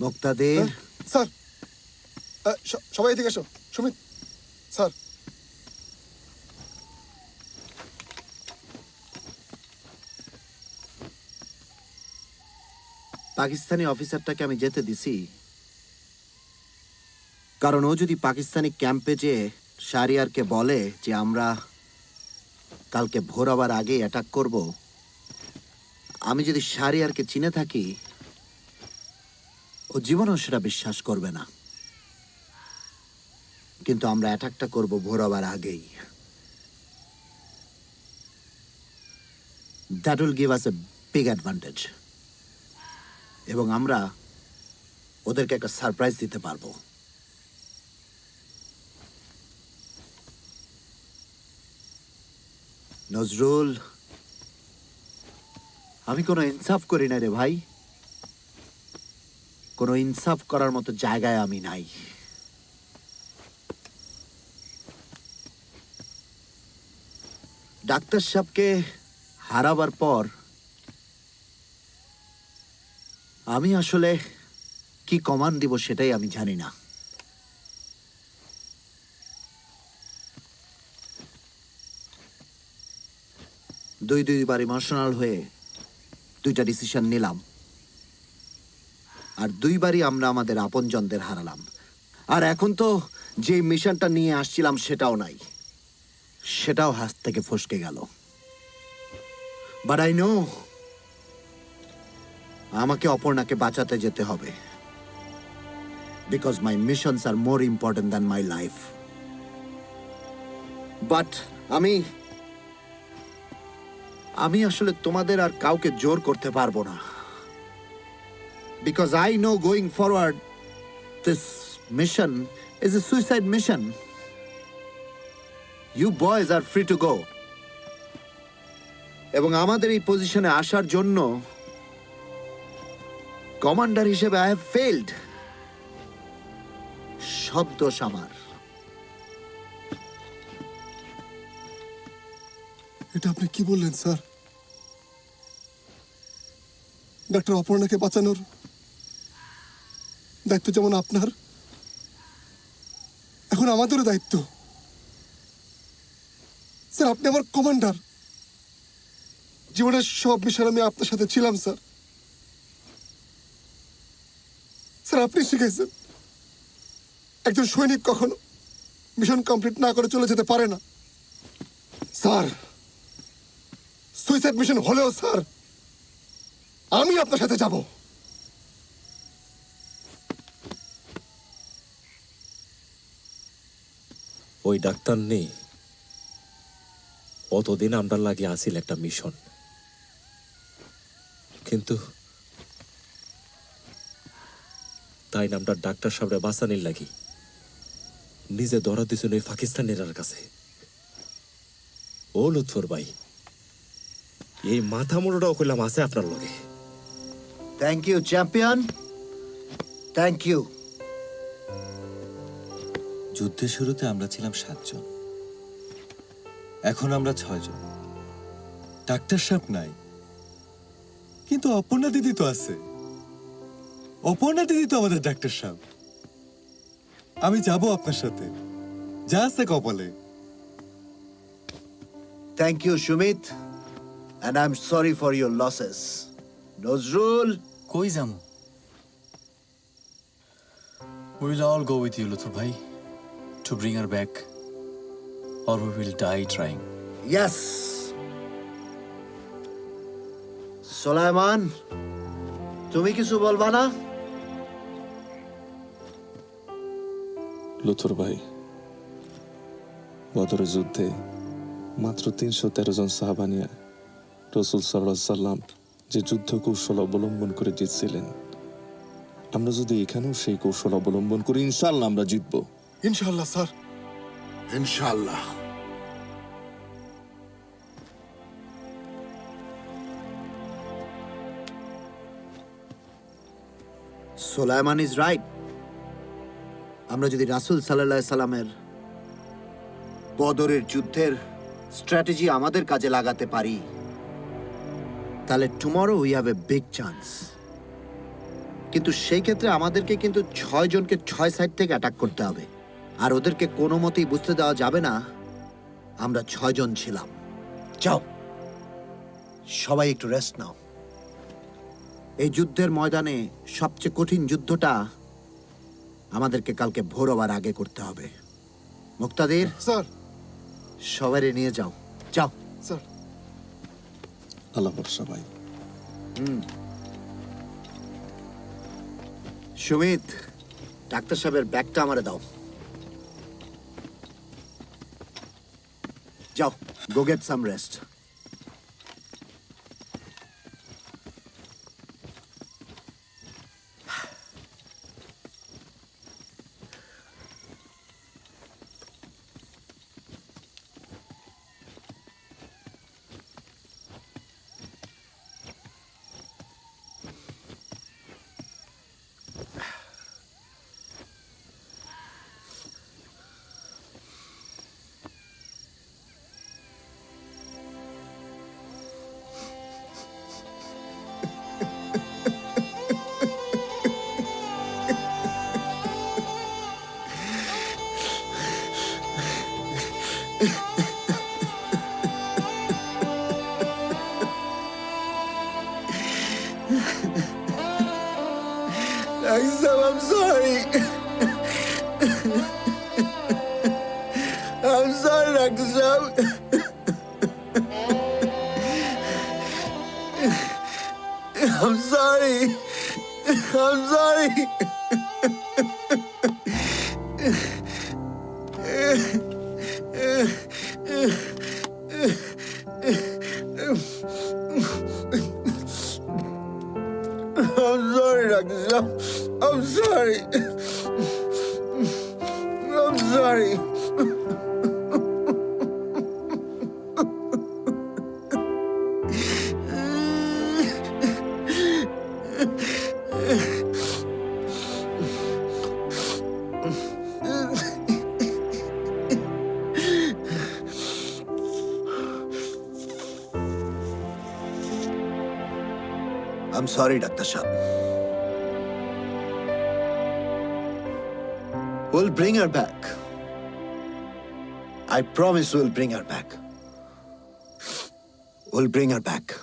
মুক্তাদির। Sir. সবাই এদিকে এসো। সুমিত স্যার। পাকিস্তানি অফিসারটাকে আমি যেতে দিছি। কারণ ও যদি পাকিস্তানি ক্যাম্পে যে শারিয়ারকে বলে যে আমরা কালকে ভোর আবার আগে অ্যাটাক করব আমি যদি শারিয়ারকে চিনে থাকি ও জীবনও সেটা বিশ্বাস করবে না। কিন্তু আমরা অ্যাটাকটা করব ভোর আবার আগেই। That will give us a big advantage এবং আমরা ওদেরকে একটা সারপ্রাইজ দিতে পারব। নজরুল, আমি কোনো ইনসাফ করি না রে ভাই। কোনো ইনসাফ করার মতো জায়গায় আমি নাই। ডাক্তার সাহেবকে হারাবার পর আমি আসলে কি কমান দিব সেটাই আমি জানি না। দুই দুইবার ইমোশনাল হয়ে দুইটা ডিসিশন নিলাম। আর দুইবারই আমরা আমাদের আপনজনদের হারালাম। আর এখন তো যে মিশনটা নিয়ে আসছিলাম সেটাও নাই। সেটাও হাত থেকে ফসকে গেল। বাট আই নো আমাকে অপর্ণাকে বাঁচাতে যেতে হবে। Because my missions are more important than my life but আমি আমি আসলে তোমাদের আর কাউকে জোর করতে পারব না। Because I know going forward, this mission is a suicide mission. You boys are free to go. এবং আমাদের এই পজিশনে আসার জন্য কমান্ডার হিসেবে আই হ্যাভ ফেলড সব দোষ আমার এটা আপনি কি বললেন স্যার ডাক্তার অপর্ণাকে বাঁচানোর দায়িত্ব যেমন আপনার, এখন আমাদেরও দায়িত্ব। স্যার, আপনি আমার কমান্ডার। জীবনের সব মিশন আমি আপনার সাথে ছিলাম, স্যার। স্যার, আপনি শিখেছেন। একজন সৈনিক কখনো মিশন কমপ্লিট না করে চলে যেতে পারে না। স্যার, সুইসাইড মিশন হলেও, স্যার, আমি আপনার সাথে যাব। ওই ডাক্তার নেই। অতদিন আমরা লাগে আসিল একটা মিশন। কিন্তু তাই নামটা ডাক্তার সাহেবের বাঁচানির লাগি। নিজে ধরা দিছেন ওই পাকিস্তানের কাছে। ও লুৎফর ভাই, এই মাথা মোড়াটাও কইলাম আছে আপনার লগে। Thank you champion thank you যুদ্ধের শুরুতে আমরা ছিলাম সাতজন। এখন আমরা ছয়জন। ডাক্তার সাহেব নাই। কিন্তু অপর্ণা দিদি তো আছে। অপর্ণা দিদি তো আমাদের ডাক্তার সাহেব। আমি যাব আপনার সাথে। যা আছে কপালে। Thank you Sumit and I am sorry for your losses Nazrul! কই যাম We'll all go with you, Luthur Bhai, to bring her back, or we will die trying. ইয়াস সোলাইমান তুমি কিছু বলবা না? লুথুর ভাই বদরের যুদ্ধে মাত্র তিনশো তেরো জন সাহাবানিয়া রসুল সাল্লাহ সাল্লাম যে যুদ্ধ কৌশল অবলম্বন করে জিতছিলেন আমরা যদি এখানেও সেই কৌশল অবলম্বন করি ইনশাল্লাহ আমরা জিতবো। ইনশাল্লাহ স্যার ইনশাল্লাহ সোলাইমান ইজ রাইট আমরা যদি রাসূল সাল্লাহ সাল্লামের বদরের যুদ্ধের স্ট্র্যাটেজি আমাদের কাজে লাগাতে পারি তাহলে tomorrow we have a big chance কিন্তু সেই ক্ষেত্রে আমাদেরকে কিন্তু ছয় জনকে ছয় সাইড থেকে অ্যাটাক করতে হবে। আর ওদেরকে কোনো মতেই বুঝতে দেওয়া যাবে না। আমরা ছয়জন ছিলাম। যাও। সবাই একটু রেস্ট নাও। এই যুদ্ধের ময়দানে সবচেয়ে কঠিন যুদ্ধটা আমাদেরকে কালকে ভোর হওয়ার আগে করতে হবে। মুক্তাদের? স্যার। সবারই নিয়ে যাও। যাও। স্যার। আল্লাহ সবাই। ভাই সুমিত ডাক্তার সাহেবের ব্যাগটা আমারে দাও। যাও go get some rest I'm sorry. I'm sorry, Dr. I'm sorry. I'm sorry. I'm sorry, Dr. Shah. We'll bring her back. I promise we'll bring her back. We'll bring her back.